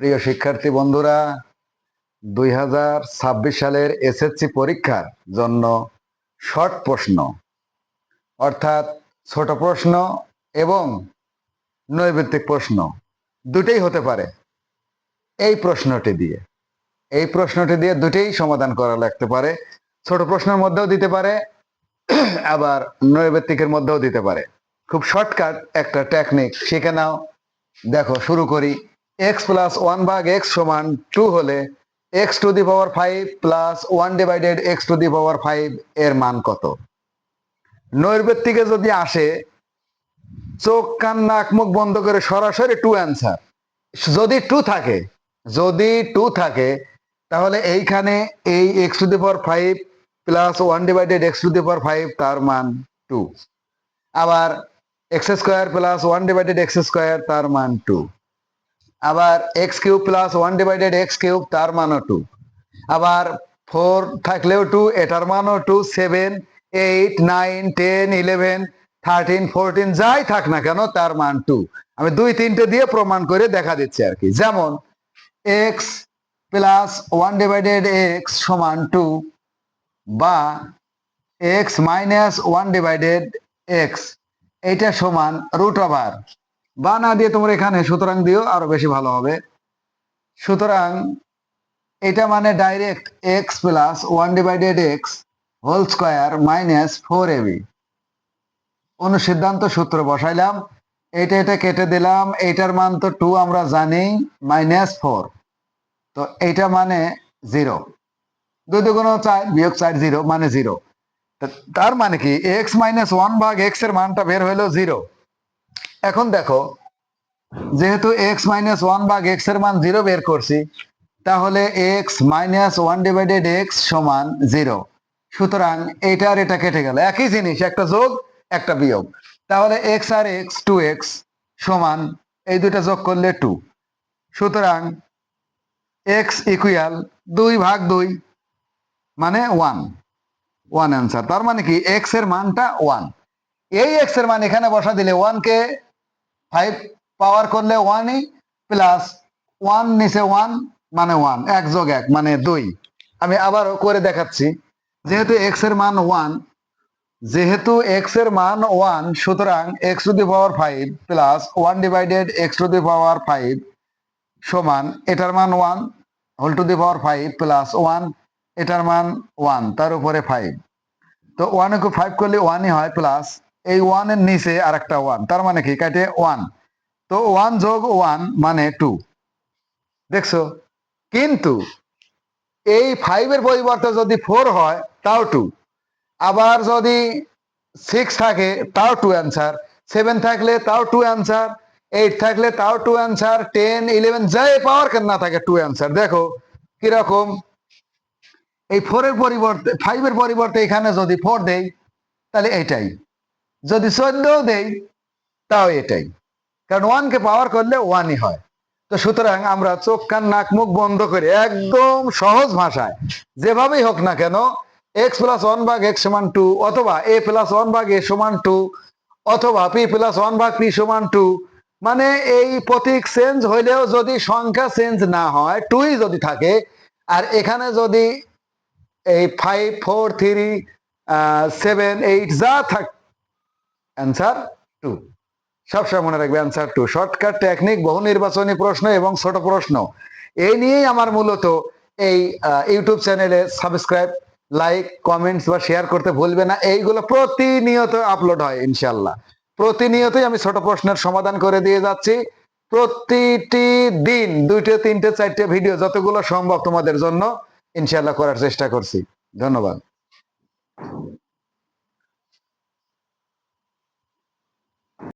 প্রিয় শিক্ষার্থী বন্ধুরা, দুই হাজার ছাব্বিশ সালের এসএসসি পরীক্ষার জন্য শর্ট প্রশ্ন, অর্থাৎ ছোট প্রশ্ন এবং নৈবেত্তিক প্রশ্ন দুটেই হতে পারে এই প্রশ্নটি দিয়ে। এই প্রশ্নটি দিয়ে দুটেই সমাধান করা লাগতে পারে। ছোট প্রশ্নের মধ্যেও দিতে পারে, আবার নৈবেত্তিকের মধ্যেও দিতে পারে। খুব শর্টকাট একটা টেকনিক শিখে নাও। দেখো, শুরু করি। এক্স প্লাস ওয়ান ভাগ এক্স সমান টু হলে x to the power five plus one divided x to the power five এর মান কত? নৈর্বেত্তিকে যদি আসে, চোখ, কান, নাক, মুখ বন্ধ করে সরাসরি টু অ্যান্সার যদি টু থাকে, যদি টু থাকে, তাহলে এইখানে এই x to the power five plus one divided x to the power five তার মান টু আবার x square plus one divided x square তার মান টু আবার x cube plus one divided x cube তার মানও টু আবার ফোর থাকলেও টু এটার মানও two seven eight nine ten eleven thirteen fourteen যাই থাক না কেন তার মান টু আমি দুই তিনটে দিয়ে প্রমাণ করে দেখা দিচ্ছি আর কি। যেমন x plus one divided x সমান টু বা x minus one divided x এইটা সমান রুট ওভার বা না দিয়ে তোমরা এখানে সুতরাং দিও আরও বেশি ভালো হবে। সুতরাং এটা মানে direct x plus one divided x whole square minus four A B অনুসিদ্ধান্ত সূত্র বসাইলাম। এটা এটা কেটে দিলাম। এইটার মান তো টু আমরা জানি মাইনাস ফোর তো এইটা মানে জিরো দুই দুগুণ চার বিয়োগ চার জিরো মানে জিরো তার মানে কি? এক্স মাইনাস ওয়ান ভাগ এক্সের মানটা বের হইল জিরো এখন দেখো, যেহেতু এক্স মাইনাস ওয়ান ভাগ এক্সের মান জিরো বের করছি, তাহলে x minus one divided x সমান জিরো সুতরাং এটা আর এটা কেটে গেল। একই জিনিস, একটা যোগ, একটা বিয়োগ। তাহলে এক্স আর এক্স টু এক্স সমান, এই দুইটা যোগ করলে টু সুতরাং এক্স ইকুয়াল দুই ভাগ দুই মানে ওয়ান ওয়ান অ্যান্সার তার মানে কি? এক্সের মানটা ওয়ান এই এক্সের মান এখানে বসা দিলে ওয়ান কে ফাইভ পাওয়ার করলে ওয়ানই প্লাস ওয়ান নিচে ওয়ান মানে ওয়ান এক যোগ এক মানে দুই। আমি আবারও করে দেখাচ্ছি। যেহেতু এক্সের মান ওয়ান যেহেতু এক্সের মান ওয়ান সুতরাং x to the power five plus one divided x to the power five সমান এটার মান one whole to the power five plus one এটার মান ওয়ান তার উপরে ফাইভ তো ওয়ান ফাইভ করলে ওয়ানই হয় প্লাস এই ওয়ানের নিচে আর একটা ওয়ান তার মানে কি? কাটে ওয়ান তো ওয়ান যোগ ওয়ান মানে টু দেখছ? কিন্তু এই ফাইভের পরিবর্তে যদি ফোর হয়, তাও টু আবার যদি সিক্স থাকে, তাও টু অ্যান্সার সেভেন থাকলে তাও টু অ্যান্সার এইট থাকলে তাও টু অ্যান্সার টেন ইলেভেন যাই পাওয়ার কেন না থাকে টু অ্যান্সার দেখো, কীরকম? এই ফোরের পরিবর্তে ফাইভের পরিবর্তে এখানে যদি ফোর দেই, তাহলে এটাই যদি চোদ্দও দেই, তাও এটাই। কারণ ওয়ানকে পাওয়ার করলে ওয়ানই হয়। তো সুতরাং আমরা চোখ, কান, নাক, মুখ বন্ধ করে একদম সহজ ভাষায় যেভাবেই হোক না কেন এক্স প্লাস ওয়ান ভাগ এক্স সমান টু অথবা এ প্লাস ওয়ান ভাগ এ সমান টু অথবা পি প্লাস ওয়ান ভাগ পি সমান টু মানে এই প্রতীক চেঞ্জ হইলেও যদি সংখ্যা চেঞ্জ না হয় টুই যদি থাকে, আর এখানে যদি এই five four three seven eight যা থাক অ্যান্সার টু সবসময় মনে রাখবে অ্যান্সার টু শর্টকাট টেকনিক বহু নির্বাচনী প্রশ্ন এবং ছোট প্রশ্ন। এই নিয়েই আমার মূলত এই ইউটিউব চ্যানেলে সাবস্ক্রাইব লাইক কমেন্টস বা শেয়ার করতে ভুলবে না। এইগুলো প্রতিনিয়ত আপলোড হয় ইনশাল্লাহ প্রতিনিয়তই আমি ছোট প্রশ্নের সমাধান করে দিয়ে যাচ্ছি। প্রতিটি দিন দুইটা, তিনটে, চারটে ভিডিও যতগুলো সম্ভব তোমাদের জন্য ইনশাল্লাহ করার চেষ্টা করছি। ধন্যবাদ।